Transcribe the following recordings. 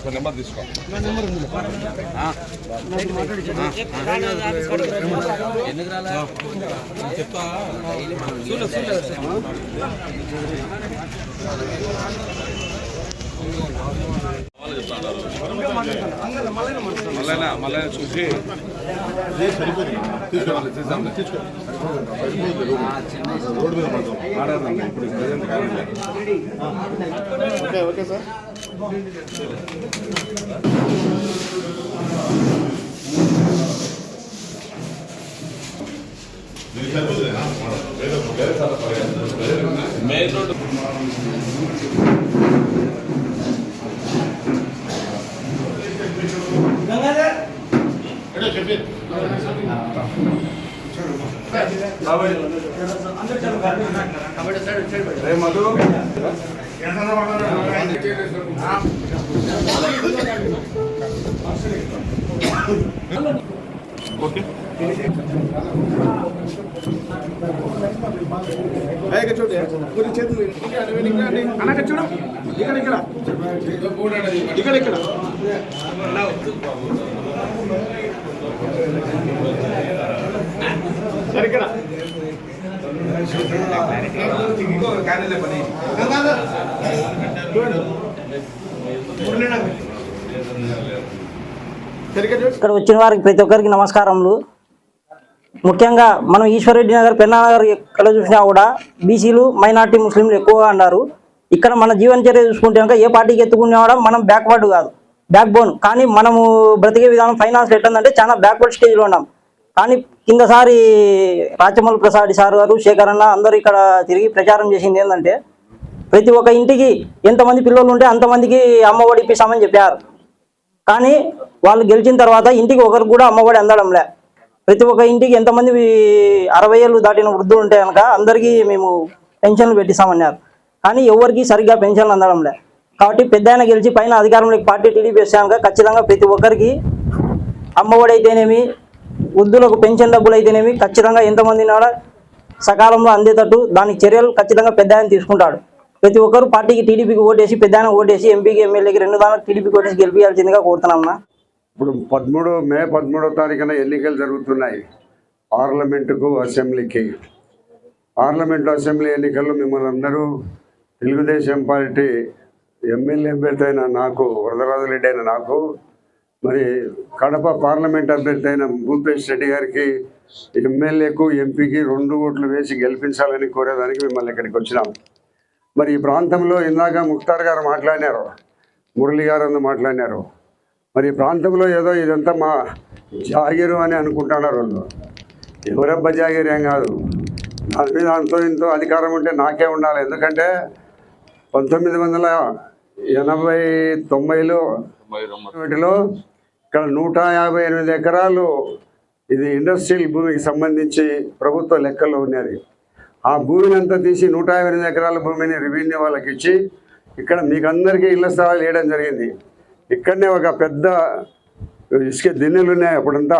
తీసుకో. నెంబర్ తీసుకో చెప్తా. మళ్ళీ మళ్ళీ చూసి. తీసుకోవాలి తీద్దాం. తీసుకో. రోడ్డు మీద పడతాం ఆడాలి ఇప్పుడు okay okay sir. Main road రే మధు ఓకే. ఇక్కడ చూడు కొన్ని చేతులు చూడు ఇక్కడ ఇక్కడ ఇక్కడ ఇక్కడ సరే ఇక్కడ సరిగ్గా ఇక్కడ వచ్చిన వారికి ప్రతి ఒక్కరికి నమస్కారములు. ముఖ్యంగా మనం ఈశ్వరరెడ్డి నగర్ పెన్నా నగర్ ఎక్కడ చూసినా కూడా బీసీలు మైనార్టీ ముస్లింలు ఎక్కువగా అన్నారు ఇక్కడ మన జీవనచర్య చూసుకుంటే కనుక ఏ పార్టీకి ఎత్తుకునేవాడం మనం బ్యాక్వర్డ్ కాదు. బ్యాక్ బోన్ కానీ మనము బ్రతికే విధానం ఫైనాన్స్ ఎట్లందంటే చాలా బ్యాక్వర్డ్ స్టేజ్లో ఉన్నాం. కానీ కిందసారి రాచమల్ ప్రసాద్ సార్ గారు శేఖర్ అన్న అందరూ ఇక్కడ తిరిగి ప్రచారం చేసింది ఏంటంటే ప్రతి ఒక్క ఇంటికి ఎంతమంది పిల్లలు ఉంటే అంతమందికి అమ్మ ఒడి ఇప్పిస్తామని చెప్పారు. కానీ వాళ్ళు గెలిచిన తర్వాత ఇంటికి ఒకరికి కూడా అమ్మఒడి అందడంలే. ప్రతి ఒక్క ఇంటికి ఎంతమంది అరవై ఏళ్ళు దాటిన వృద్ధులు ఉంటే కనుక అందరికీ మేము పెన్షన్లు పెట్టిస్తామన్నారు. కానీ ఎవరికి సరిగ్గా పెన్షన్లు అందడంలే. కాబట్టి పెద్ద ఆయన గెలిచి పైన అధికారంలోకి పార్టీ టీడీపీ వచ్చాక ఖచ్చితంగా ప్రతి ఒక్కరికి అమ్మఒడి అయితేనేమి వృద్ధులకు పెన్షన్ డబ్బులు అయితేనేమి ఖచ్చితంగా ఎంతమంది నాడ సకాలంలో అందేటట్టు దానికి చర్యలు ఖచ్చితంగా పెద్ద ఆయన తీసుకుంటాడు. ప్రతి ఒక్కరు పార్టీకి టీడీపీకి ఓటేసి పెద్ద ఆయన ఓటేసి ఎంపీకి ఎమ్మెల్యేకి రెండు దానికి టీడీపీకి ఓటేసి గెలిపించాల్సిందిగా కోరుతున్నామన్నా ఇప్పుడు పదమూడు మే పదమూడో తారీఖున ఎన్నికలు జరుగుతున్నాయి. పార్లమెంటుకు అసెంబ్లీకి. పార్లమెంట్ అసెంబ్లీ ఎన్నికల్లో మిమ్మల్ని అందరూ తెలుగుదేశం పార్టీ ఎమ్మెల్యే అభ్యర్థి అయిన నాకు వరదరాజురెడ్డి అయిన నాకు మరి కడప పార్లమెంట్ అభ్యర్థి అయిన భూపేష్ రెడ్డి గారికి ఎమ్మెల్యేకు ఎంపీకి రెండు ఓట్లు వేసి గెలిపించాలని కోరేదానికి మిమ్మల్ని ఇక్కడికి వచ్చినాం. మరి ఈ ప్రాంతంలో ఇందాక ముక్తార్ గారు మాట్లాడినారు మురళి గారు అందు మాట్లాడినారు. మరి ఈ ప్రాంతంలో ఏదో ఇదంతా మా జాగిరు అని అనుకుంటున్నారు వాళ్ళు. ఎవరబ్బ జాగిరి ఏం కాదు. దాని మీద అంతో ఇంతో అధికారం ఉంటే నాకే ఉండాలి. ఎందుకంటే పంతొమ్మిది వందల ఎనభై తొంభైలో వీటిలో ఇక్కడ నూట యాభై ఎనిమిది ఎకరాలు ఇది ఇండస్ట్రియల్ భూమికి సంబంధించి ప్రభుత్వ లెక్కల్లో ఉన్నది. ఆ భూమిని అంతా తీసి నూట యాభై ఎనిమిది ఎకరాల భూమిని రెవెన్యూ వాళ్ళకి ఇచ్చి ఇక్కడ మీకు అందరికీ ఇళ్ళ స్థలాలు వేయడం జరిగింది. ఇక్కడనే ఒక పెద్ద ఇసుక దిన్నెలు ఉన్నాయి అప్పుడంతా.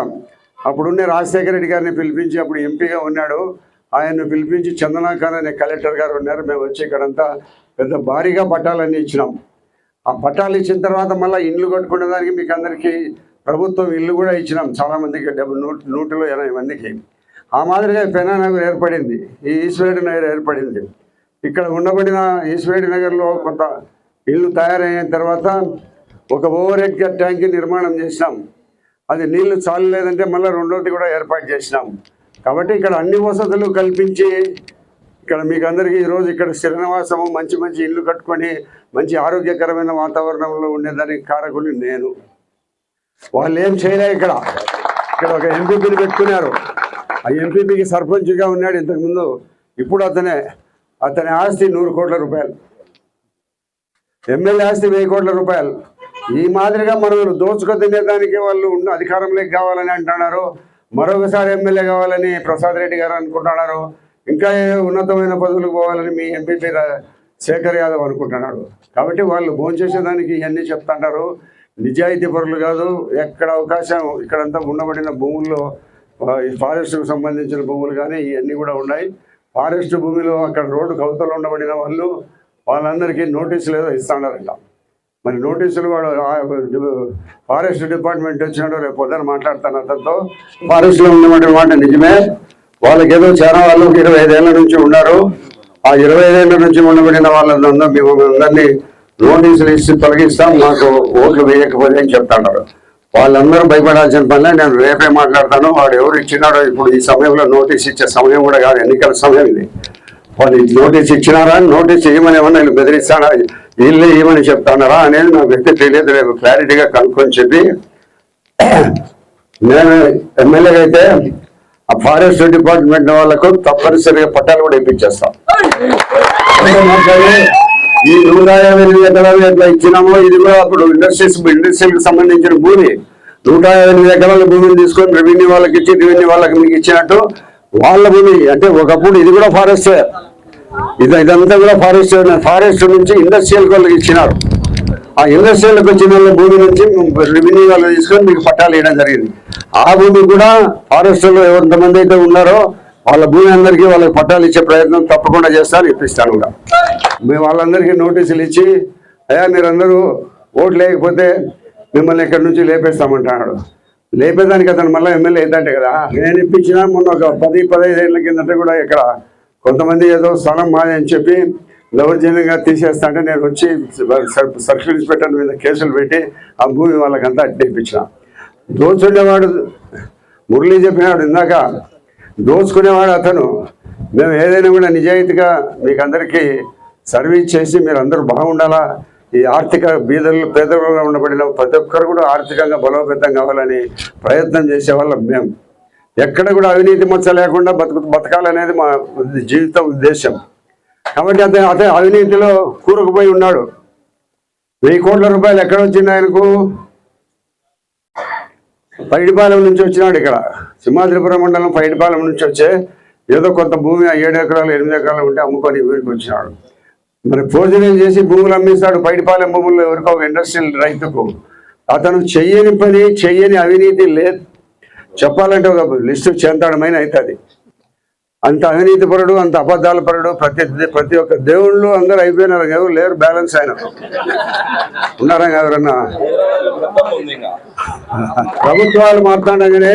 అప్పుడున్నే రాజశేఖర రెడ్డి గారిని పిలిపించి అప్పుడు ఎంపీగా ఉన్నాడు. ఆయన్ను పిలిపించి చందనాఖాన్ అనే కలెక్టర్ గారు ఉన్నారు. మేము వచ్చి ఇక్కడంతా పెద్ద భారీగా పట్టాలన్నీ ఇచ్చినాం. ఆ పట్టాలు ఇచ్చిన తర్వాత మళ్ళీ ఇండ్లు కట్టుకునే దానికి మీకు అందరికీ ప్రభుత్వం ఇల్లు కూడా ఇచ్చినాం. చాలామందికి డెబ్బై నూట నూటిలో ఎనభై మందికి. ఆ మాదిరిగా పెనా నగర్ ఏర్పడింది. ఈ ఈశ్వరెడ్డి నగర్ ఏర్పడింది. ఇక్కడ ఉండబడిన ఈశ్వరెడ్డి నగర్లో కొంత ఇల్లు తయారైన తర్వాత ఒక ఓవర్ హెడ్ ట్యాంక్ నిర్మాణం చేసినాం. అది నీళ్ళు చాలలేదంటే మళ్ళీ రెండోది కూడా ఏర్పాటు చేసినాం. కాబట్టి ఇక్కడ అన్ని వసతులు కల్పించి ఇక్కడ మీకు అందరికీ ఈరోజు ఇక్కడ స్థిర మంచి మంచి ఇల్లు కట్టుకొని మంచి ఆరోగ్యకరమైన వాతావరణంలో ఉండేదానికి కారకుని నేను. వాళ్ళు ఏం చేయలే ఇక్కడ. ఇక్కడ ఒక ఎంపీపీని పెట్టుకున్నారు. ఆ ఎంపీపీకి సర్పంచ్గా ఉన్నాడు ఇంతకుముందు. ఇప్పుడు అతనే అతని ఆస్తి నూరు కోట్ల రూపాయలు. ఎమ్మెల్యే ఆస్తి వెయ్యి కోట్ల రూపాయలు. ఈ మాదిరిగా మనం దోచుకు తినేదానికి వాళ్ళు ఉన్న అధికారంలోకి కావాలని అంటున్నారు. మరొకసారి ఎమ్మెల్యే కావాలని ప్రసాద్ రెడ్డి గారు అనుకుంటున్నారు. ఇంకా ఏ ఉన్నతమైన పదవులకు పోవాలని మీ ఎంపీ శేఖర్ యాదవ్ అనుకుంటున్నాడు. కాబట్టి వాళ్ళు భోంచేసేదానికి ఇవన్నీ చెప్తుంటారు. నిజాయితీ పరులు కాదు. ఎక్కడ అవకాశం ఇక్కడంతా ఉండబడిన భూముల్లో ఫారెస్ట్కు సంబంధించిన భూములు కానీ ఇవన్నీ కూడా ఉన్నాయి. ఫారెస్ట్ భూమిలో అక్కడ రోడ్డు కవతలు ఉండబడిన వాళ్ళు వాళ్ళందరికీ నోటీసులు ఏదో ఇస్తాడారంట మరి నోటీసులు కూడా ఫారెస్ట్ డిపార్ట్మెంట్ వచ్చినాడు రేపు పొద్దున మాట్లాడతాను అతనితో. ఫారెస్ట్లో ఉన్నటువంటి మాట నిజమే. వాళ్ళకి ఏదో చాలా వాళ్ళు ఇరవై ఐదేళ్ళ నుంచి ఉన్నారు. ఆ ఇరవై ఐదేళ్ళ నుంచి ఉండబడిన వాళ్ళందరూ మేము అందరినీ నోటీసులు ఇచ్చి తొలగిస్తాం. మాకు ఓట్లు వేయకపోతే అని చెప్తున్నారు. వాళ్ళందరూ భయపడాల్సిన పనిలే నేను రేపే మాట్లాడతాను. వాడు ఎవరు ఇచ్చినాడో ఇప్పుడు ఈ సమయంలో నోటీస్ ఇచ్చే సమయం కూడా కాదు. ఎన్నికల సమయం ఇది. వాళ్ళు నోటీస్ ఇచ్చినారా? నోటీస్ ఇవ్వమని ఏమన్నా వీళ్ళు బెదిరిస్తారా? వీళ్ళే ఇవ్వమని చెప్తున్నారా అనేది నాకు వ్యక్తి తెలియదు. రేపు క్లారిటీగా కనుక్కొని చెప్పి నేను ఎమ్మెల్యేగా అయితే ఆ ఫారెస్ట్ డిపార్ట్మెంట్ వాళ్ళకు తప్పనిసరిగా పట్టాలు కూడా ఇప్పించేస్తాం ఈ నూట యాభై ఎనిమిది ఎకరాలు ఎట్లా ఇచ్చినామో ఇది కూడా అప్పుడు ఇండస్ట్రీస్ ఇండస్ట్రీకి సంబంధించిన భూమి. నూట యాభై ఎనిమిది ఎకరాల భూమిని తీసుకొని రెవెన్యూ వాళ్ళకి ఇచ్చి రెవెన్యూ వాళ్ళకి మీకు ఇచ్చినట్టు వాళ్ళ భూమి. అంటే ఒకప్పుడు ఇది కూడా ఫారెస్ట్. ఇది ఇదంతా కూడా ఫారెస్ట్. ఫారెస్ట్ నుంచి ఇండస్ట్రియల్ వాళ్ళకి ఇచ్చినారు. ఆ ఇండస్ట్రియల్కి వచ్చిన వాళ్ళ భూమి నుంచి రెవెన్యూ వాళ్ళు తీసుకొని మీకు పట్టాలు వేయడం జరిగింది. ఆ భూమి కూడా ఫారెస్ట్లో ఎంతమంది అయితే ఉన్నారో వాళ్ళ భూమి అందరికీ వాళ్ళకి పట్టాలు ఇచ్చే ప్రయత్నం తప్పకుండా చేస్తాను ఇప్పిస్తాను కూడా. మేము వాళ్ళందరికీ నోటీసులు ఇచ్చి అయ్యా మీరందరూ ఓట్లు లేకపోతే మిమ్మల్ని ఇక్కడి నుంచి లేపేస్తామంటున్నాడు. లేపేదానికి అతను మళ్ళీ ఎమ్మెల్యే అవుతాంటే కదా. నేను ఇప్పించిన మొన్న ఒక పది పదహైదు ఏళ్ళ కిందట కూడా ఇక్కడ కొంతమంది ఏదో స్థలం మాది అని చెప్పి దౌర్జన్యంగా తీసేస్తా అంటే నేను వచ్చి సర్- సర్కిల్ ఇన్స్పెక్టర్ మీద కేసులు పెట్టి ఆ భూమి వాళ్ళకంతా అట్టే దోచుకునేవాడు మురళి చెప్పినాడు ఇందాక. దోచుకునేవాడు అతను. మేము ఏదైనా కూడా నిజాయితీగా మీకు అందరికీ సర్వీస్ చేసి మీరు అందరూ బాగుండాలా? ఈ ఆర్థిక బీదలు పేదలుగా ఉండబడిన ప్రతి ఒక్కరు కూడా ఆర్థికంగా బలోపేతం కావాలని ప్రయత్నం చేసే వాళ్ళం మేము. ఎక్కడ కూడా అవినీతి మచ్చ లేకుండా బతుకు బతకాలనేది మా జీవిత ఉద్దేశం కాబట్టి అతను అతను అవినీతిలో కూరుకుపోయి ఉన్నాడు. వెయ్యి కోట్ల రూపాయలు ఎక్కడ వచ్చింది ఆయనకు? పైడిపాలెం నుంచి వచ్చినాడు ఇక్కడ. సింహాద్రిపురం మండలం పైడిపాలెం నుంచి వచ్చే ఏదో కొంత భూమి ఏడు ఎకరాలు ఎనిమిది ఎకరాలు ఉంటే అమ్ముకొని ఊరికి వచ్చినాడు. మరి భోజనం చేసి భూములు అమ్మేస్తాడు పైడిపాలెం భూముల్లో ఎవరికో ఒక ఇండస్ట్రియల్ రైతుకు. అతను చెయ్యని పని చెయ్యని అవినీతి లేదు చెప్పాలంటే ఒక లిస్టు చెంతాడమైన అవుతుంది అంత అవినీతి పరుడు అంత అబద్ధాల పరుడు ప్రతి ప్రతి ఒక్క దేవుళ్ళు అందరూ అయిపోయినారు ఎవరు లేరు బ్యాలెన్స్ ఆయన ఉన్నారా ఎవరన్నా? ప్రభుత్వాలు మారుతాండగానే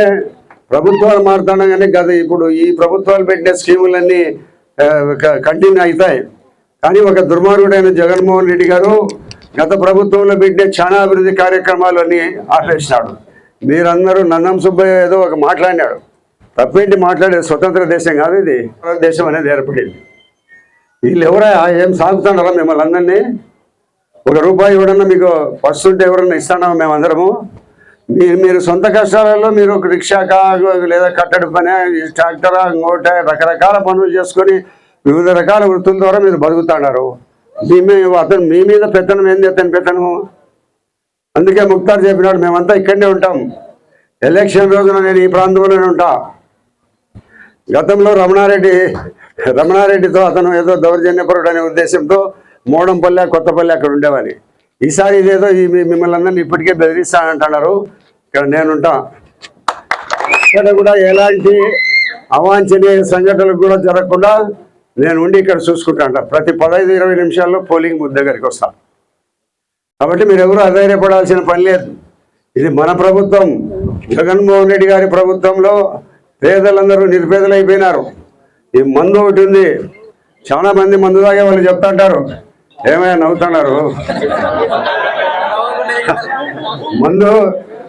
ప్రభుత్వాలు మారుతాండగానే గత ఇప్పుడు ఈ ప్రభుత్వాలు పెట్టిన స్కీములన్నీ కంటిన్యూ అవుతాయి. కానీ ఒక దుర్మార్గుడైన జగన్మోహన్ రెడ్డి గారు గత ప్రభుత్వంలో పెట్టిన చాలా అభివృద్ధి కార్యక్రమాలన్నీ ఆపేసినాడు. మీరందరూ నన్నం సుబ్బయ్య ఏదో ఒక మాట్లాడినాడు. తప్పేంటి మాట్లాడే స్వతంత్ర దేశం కాదు ఇది? దేశం అనేది ఏర్పడింది. వీళ్ళు ఎవరా ఏం సాగుతున్నారా మిమ్మల్ని అందరినీ? ఒక రూపాయి ఎవడన్నా మీకు ఫస్ట్ ఉంటే ఎవరన్నా ఇస్తానా మేమందరము? మీరు మీరు సొంత కష్టాలలో మీరు ఒక రిక్షా కా లేదా కట్టడి పని ట్రాక్టర్ ఇంకోట రకరకాల పనులు చేసుకొని వివిధ రకాల వృత్తుల ద్వారా మీరు బతుకుతున్నారు. మీ మీ- అతను మీ మీద పెత్తనం ఏంది అతని పెత్తనము? అందుకే ముక్తార్ చెప్పినాడు మేమంతా ఇక్కడనే ఉంటాం. ఎలక్షన్ రోజున నేను ఈ ప్రాంతంలోనే ఉంటా. గతంలో రమణారెడ్డి రమణారెడ్డితో అతను ఏదో దౌర్జన్యపరుడు అనే ఉద్దేశంతో మోడంపల్లె కొత్తపల్లి అక్కడ ఉండేవాని. ఈసారి ఇదేదో మిమ్మల్ని అందరినీ ఇప్పటికే బెదిరిస్తానంటున్నారు. ఇక్కడ నేనుంటా. ఇక్కడ కూడా ఎలాంటి అవాంఛనీయ సంఘటనలు కూడా జరగకుండా నేను ఉండి ఇక్కడ చూసుకుంటాను ప్రతి పదహైదు ఇరవై నిమిషాల్లో పోలింగ్ బూత్ దగ్గరికి వస్తాను కాబట్టి మీరు ఎవరు అధైర్యపడాల్సిన పని లేదు. ఇది మన ప్రభుత్వం. జగన్మోహన్ రెడ్డి గారి ప్రభుత్వంలో పేదలందరూ నిరుపేదలైపోయినారు ఈ మందు ఒకటి ఉంది. చాలా మంది మందు తాగే వాళ్ళు చెప్తాంటారు. ఏమైనా నవ్వుతున్నారు? మందు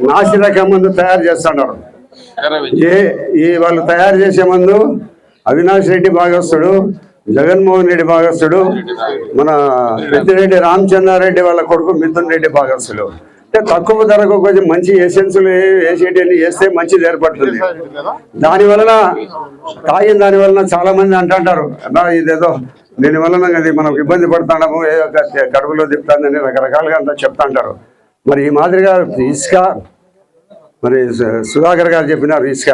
నాసిరక మందు తయారు చేస్తున్నారు ఏ ఈ వాళ్ళు తయారు చేసే మందు అవినాష్ రెడ్డి భాగస్థుడు జగన్మోహన్ రెడ్డి భాగస్తుడు మన పెద్దిరెడ్డి రామచంద్రారెడ్డి వాళ్ళ కొడుకు మిథున్ రెడ్డి భాగస్తుడు తక్కువ ధరకు కొంచెం మంచి ఎసెన్సులు వేసేటివన్నీ వేస్తే మంచిది ఏర్పడుతుంది. దాని వలన తాగిన దాని వలన చాలా మంది అంటుంటారు ఇదేదో దీని వలన అది మనం ఇబ్బంది పడుతున్నాము ఏదో ఒక కడుపులో తిప్పుతుందని రకరకాలుగా అంతా చెప్తుంటారు. మరి ఈ మాదిరిగా ఇసుక మరి సు- సుధాకర్ గారు చెప్పినారు ఇసుక.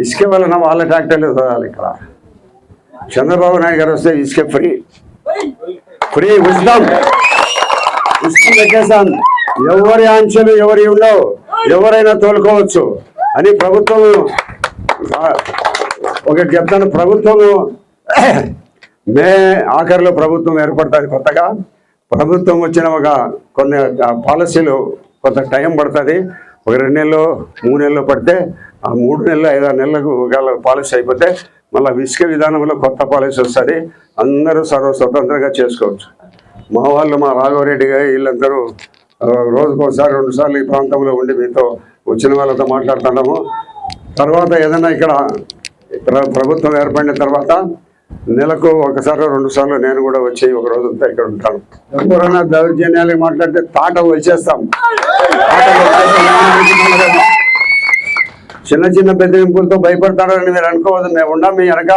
ఇసుక వలన వాళ్ళ ట్రాక్టర్లు చదవాలి ఇక్కడ. చంద్రబాబు నాయుడు గారు వస్తే ఇసుక ఫ్రీ. ఫ్రీ ఉచితం ఇసుక పెట్టేస్తాను ఎవరి ఆంక్షలు ఎవరి ఉండవు ఎవరైనా తోలుకోవచ్చు. అని ప్రభుత్వం ఒక ఒకటి చెప్తాను ప్రభుత్వము మే ఆఖరిలో ప్రభుత్వం ఏర్పడుతుంది కొత్తగా. ప్రభుత్వం వచ్చిన ఒక కొన్ని పాలసీలు కొంత టైం పడుతుంది. ఒక రెండు నెలలు మూడు నెలలు పడితే ఆ మూడు నెలలు ఐదారు నెలలకు ఒకవేళ పాలసీ అయిపోతే మళ్ళీ విసుక విధానంలో కొత్త పాలసీ వస్తుంది. అందరూ సర్వ స్వతంత్రంగా చేసుకోవచ్చు. మా వాళ్ళు మా రాఘవరెడ్డి గారు వీళ్ళందరూ రోజుకోసారి రెండుసార్లు ఈ ప్రాంతంలో ఉండి మీతో వచ్చిన వాళ్ళతో మాట్లాడుతున్నాము. తర్వాత ఏదైనా ఇక్కడ ప్రభుత్వం ఏర్పడిన తర్వాత నెలకు ఒకసారి రెండు సార్లు నేను కూడా వచ్చి ఒక రోజు ఇక్కడ ఉంటాను. ఎవరైనా దౌర్జన్యాలు మాట్లాడితే తాట వచ్చేస్తాం. చిన్న వచ్చేస్తాం. చిన్న చిన్న బెదిరింపులతో భయపడతారని మీరు అనుకోవద్దు. మేము ఉన్నాం మీ వెనక.